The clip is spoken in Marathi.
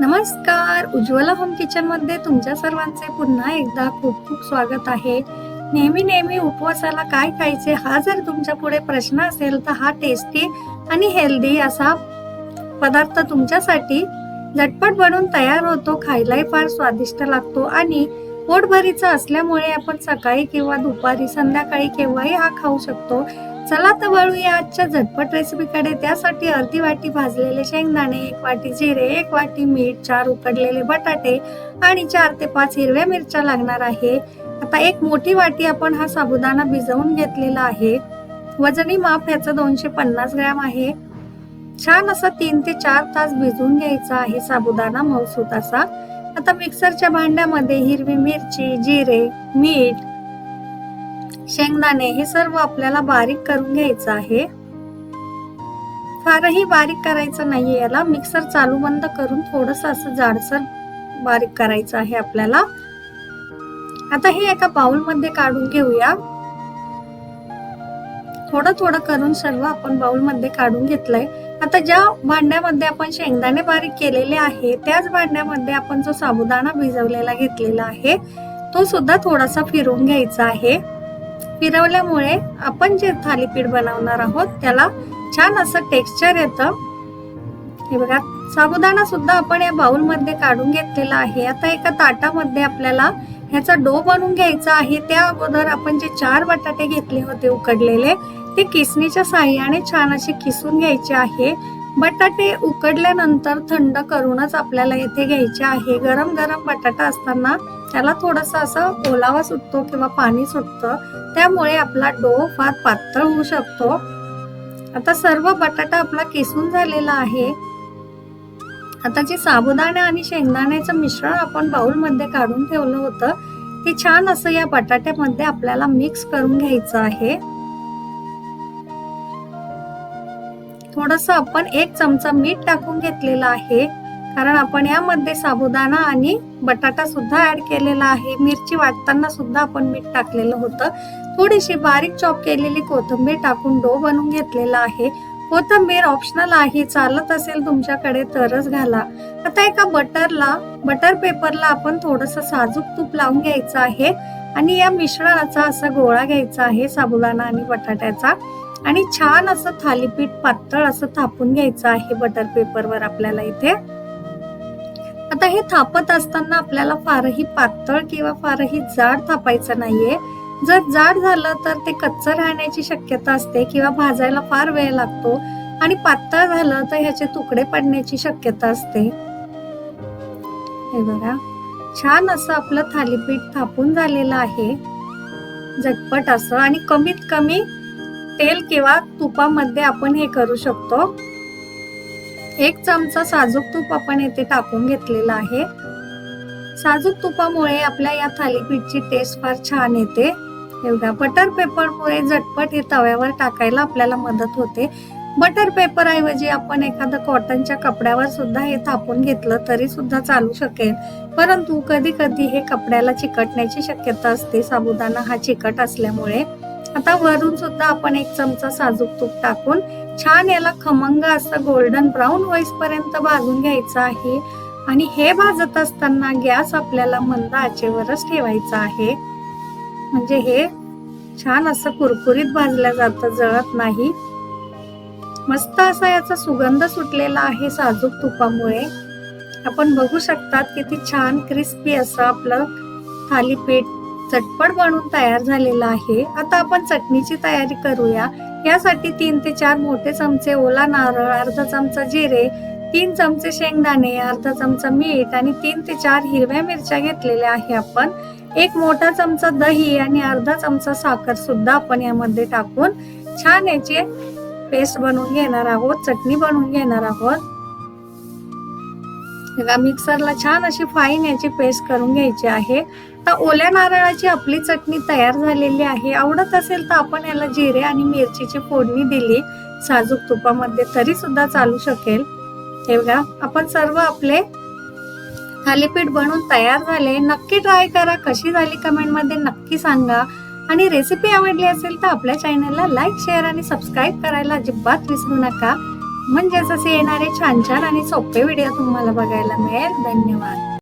नमस्कार. उज्ज्वला होम किचनमध्ये तुमच्या सर्वांचे पुन्हा एकदा खूप खूप स्वागत आहे. नेहमी नेहमी उपवासाला काय खायचे हा जर तुमच्यापुढे प्रश्न असेल तर हा टेस्टी आणि हेल्दी असा पदार्थ तुमच्यासाठी झटपट बनवून तयार होतो खायलाही फार स्वादिष्ट लागतो आणि पोटभरीचा असल्यामुळे आपण सकाळी किंवा दुपारी संध्याकाळी केव्हाही हा खाऊ शकतो. चला तर वळूया आजच्या झटपट रेसिपीकडे. त्यासाठी अर्धी वाटी भाजलेले शेंगदाणे एक वाटी जिरे एक वाटी मीठ चार उकडलेले बटाटे आणि चार ते पाच हिरव्या मिरच्या लागणार आहे. आता एक मोठी वाटी आपण हा साबुदाणा भिजवून घेतलेला आहे. वजनी माप ह्याचं दोनशे पन्नास ग्रॅम आहे. छान असं तीन ते चार तास भिजवून घ्यायचा आहे साबुदाणा मौसूत असा. आता मिक्सरच्या भांड्यामध्ये हिरवी मिरची जिरे मीठ शेंगदाणे हे सर्व आपल्याला बारीक करून घ्यायचं आहे. फारही बारीक करायचं नाहीये. याला मिक्सर चालू बंद करून थोडस असं जाडसर बारीक करायचं आहे आपल्याला. आता हे एका बाउलमध्ये काढून घेऊया. थोडं थोडं करून सर्व आपण बाउलमध्ये काढून घेतलंय. आता ज्या भांड्यामध्ये आपण शेंगदाणे बारीक केलेले आहे त्याच भांड्यामध्ये आपण जो साबुदाणा भिजवलेला घेतलेला आहे तो सुद्धा थोडासा फिरवून घ्यायचा आहे. फिरवल्यामुळे आपण जे थालीपीठ बनवणार आहोत त्याला छान असं टेक्स्चर येतं. हे बघा साबुदाणा सुद्धा आपण या बाउलमध्ये काढून घेतलेला आहे. आता एका ताटामध्ये आपल्याला ह्याचा डो बनवून घ्यायचा आहे. त्या अगोदर आपण जे चार बटाटे घेतले होते उकडलेले ते किसणीच्या साह्याने छान असे किसून घ्यायचे आहे. बटाटे उकडल्यानंतर थंड करूनच आपल्याला इथे घ्यायचे आहे. गरम गरम बटाटा असताना त्याला थोडस असं ओलावा सुटतो किंवा पाणी सुटतं. त्यामुळे आपला डो फार पातळ होऊ शकतो. आता सर्व बटाटा आपला किसून झालेला आहे. आता जे साबुदाणा आणि शेंगदाण्याचं मिश्रण आपण बाउलमध्ये काढून ठेवलं होतं ते छान असं या बटाट्यामध्ये आपल्याला मिक्स करून घ्यायचं आहे. थोडस आपण एक चमचा मीठ टाकून घेतलेला आहे. कारण आपण यामध्ये साबुदाणा आणि बटाटा सुद्धा ऍड केलेला आहे. मिरची वाटताना सुद्धा आपण मीठ टाकलेलं होतं. थोडीशी बारीक चॉप केलेली कोथिंबीर टाकून डो बनवून घेतलेला आहे. कोथिंबीर ऑप्शनल आहे चालत असेल तुमच्याकडे तरच घाला. आता एका बटरला बटर पेपरला आपण थोडस साजूक तूप लावून घ्यायचं आहे. आणि या मिश्रणाचा असा गोळा घ्यायचा आहे साबुदाणा आणि बटाट्याचा. आणि छान असं थालीपीठ पातळ असं थापून घ्यायचं आहे बटर पेपरवर आपल्याला इथे. आता हे थापत असताना आपल्याला फारही पातळ किंवा फारही जाड थापायचं नाहीये. जर जाड झालं तर ते कच्चं राहण्याची शक्यता असते किंवा भाजायला फार वेळ लागतो आणि पातळ झालं तर ह्याचे तुकडे पडण्याची शक्यता असते. हे बघा छान असं आपलं थालीपीठ थापून झालेलं आहे. झटपट असं आणि कमीत कमी तेल किंवा तुपामध्ये आपण हे करू शकतो. एक चमचा साजूक तूप आपण येथे टाकून घेतलेला आहे. साजूक तुपामुळे आपल्या या थालीपीठची टेस्ट फार छान येते. एवढा बटर पेपरमुळे झटपट हे तव्यावर टाकायला आपल्याला मदत होते. बटर पेपर ऐवजी आपण एखादं कॉटनच्या कपड्यावर सुद्धा हे थापून घेतलं तरी सुद्धा चालू शकेल. परंतु कधी कधी हे कपड्याला चिकटण्याची शक्यता असते. साबुदाणा हा चिकट असल्यामुळे. आता वरून सुद्धा आपण एक चमचा साजूक तूप टाकून छान याला खमंग असं गोल्डन ब्राऊन पर्यंत भाजून घ्यायचं आहे. आणि हे भाजत असताना गॅस आपल्याला मंद आचेवरच ठेवायचा आहे. म्हणजे हे छान असं कुरकुरीत भाजल्या जातं जळत नाही. मस्त असा याचा सुगंध सुटलेला आहे साजूक तुपामुळे. आपण बघू शकतात किती छान क्रिस्पी असं आपलं थालीपीठ चटपट बनवून तयार झालेलं आहे. आता आपण चटणीची तयारी करूया. यासाठी तीन ते चार मोठे चमचे ओला नारळ अर्धा चमचा जिरे तीन चमचे शेंगदाणे अर्धा चमचा मीठ आणि तीन ते चार हिरव्या मिरच्या घेतलेल्या आहे आपण. एक मोठा चमचा दही आणि अर्धा चमचा साखर सुद्धा आपण यामध्ये टाकून छान याची पेस्ट बनवून घेणार आहोत चटणी बनवून घेणार आहोत. बघा मिक्सरला छान अशी फाईन याची पेस्ट करून घ्यायची आहे. तर ओल्या नारळाची आपली चटणी तयार झालेली आहे. आवडत असेल तर आपण याला जिरे आणि मिरचीची फोडणी दिली. साजूक तुपामध्ये तरी सुद्धा चालू शकेल. हे बघा आपण सर्व आपले थालीपीठ बनवून तयार झाले. नक्की ट्राय करा. कशी झाली कमेंटमध्ये नक्की सांगा. आणि रेसिपी आवडली असेल तर आपल्या चॅनलला लाईक शेअर आणि सबस्क्राईब करायला अजिबात विसरू नका. म्हणजेच असे येणारे छान छान आणि सोपे व्हिडिओ तुम्हाला बघायला मिळेल. धन्यवाद.